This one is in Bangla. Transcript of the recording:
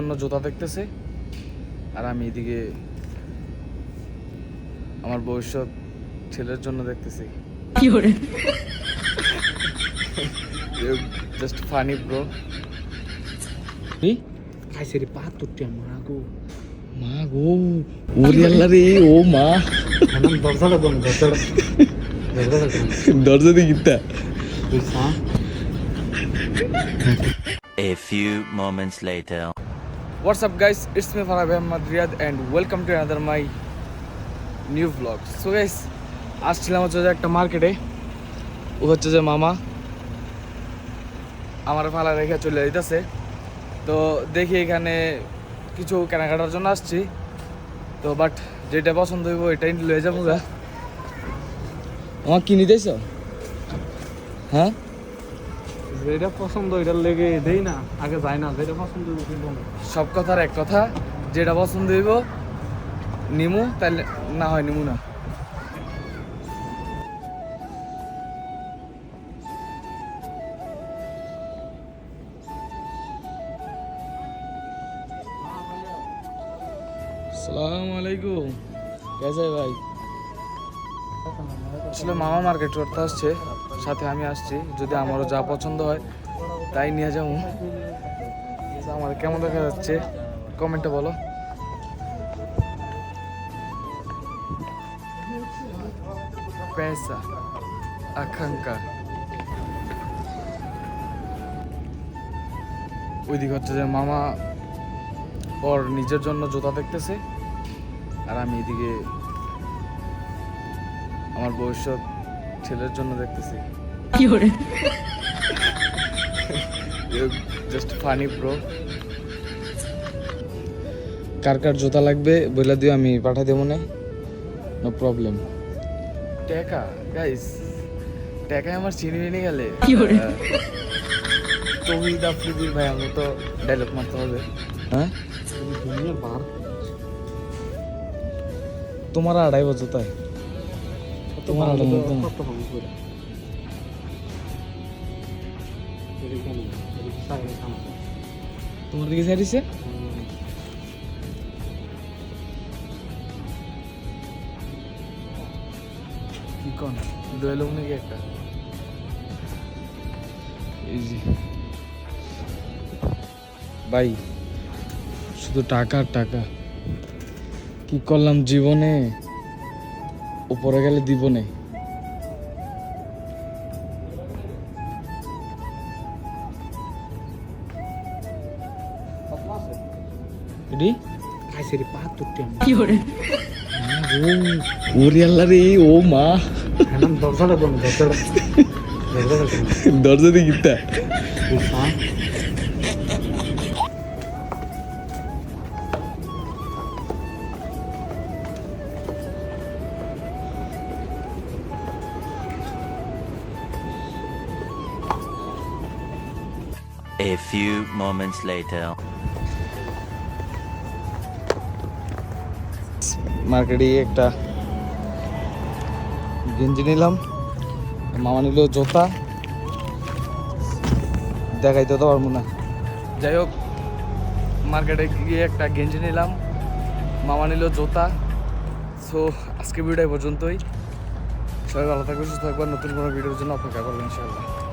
জন্য জুতা দেখতেছে। আর আমি এদিকে আমার ভবিষ্যৎ ছেলের জন্য দেখতেছি। জাস্ট ফানি ব্রো কি? খাইছে রে বাহাত্তরটা মা গো। মা গো ওরে আল্লাহ রে ও মা। এখন দরজাটা বন্ধ দরজাটা দরজা দিয়ে গিতা A few moments later. Up guys, it's me Farah Ahmad Riyad and welcome to another my new vlog. So guys, আসছিলাম হচ্ছে একটা মার্কেটে ও হচ্ছে যে মামা আমার ফালা রেখে চলে যাইতেছে। তো দেখি এখানে কিছু কেনাকাটার জন্য আসছি। তো বাট যেটা পছন্দ হইব এটাই লয়ে যাব গা। আমার কিনে দিয়েছ হ্যাঁ? যেটা পছন্দ এটা লেগে দেই না। আগে যায় না, যেটা পছন্দ সব কথার এক কথা, যেটা পছন্দ হইব নিমু তাহলে না হয় নিমু না। সালাম আলাইকুম। কেসে ভাই? আসলে মামা মার্কেট করতে আসছে, সাথে আমি আসছি, যদি আমারও যা পছন্দ হয়, তাই নিয়ে যাব। আমার কেমন দেখা যাচ্ছে কমেন্টে বলো। পেসা, আকাঙ্ক্ষা। ওইদিকে হচ্ছে যে মামা ওর নিজের জন্য জুতা দেখতেছে, আর আমি এদিকে আমার ভবিষ্যৎ ছেলের জন্য দেখতেছি। কি করে জাস্ট ফানি ব্রো কার কার জুতা লাগবে বলে দিও আমি পাঠাই দেবো না। নো প্রবলেম টেকা গাইস টেকায় আমার চিনি নিয়ে গেলে। তহিদ আফ্রিদির ভাই আমি তো ডায়লগ মারতে হবে। হ্যাঁ? তোমার আড়াই বছর তাই। তোমার তোমার দিকে সারিছে কি কোন? দোয়েল নাকি একটা? ভাই শুধু টাকা টাকা। কি করলাম জীবনে? উপরে গেলে দিব না। এডি? খাইছে রে বাহাত্তরটা ওরে? আল্লাহ রে ও মা। দরজাটা দরজা দিয়ে গিতা A few moments later. মার্কেটে গিয়ে একটা গেঞ্জি নিলাম। মামা নিল জোতা। দেখাইতে তো পারব না। যাই হোক মার্কেটে গিয়ে একটা গেঞ্জি নিলাম। মামা নিল জোতা। সো আজকে ভিডিও পর্যন্তই। সবাই ভালো থাকবে সুস্থ থাকবে নতুন কোনো ভিডিওর জন্য অপেক্ষা করবেন ইনশাআল্লাহ।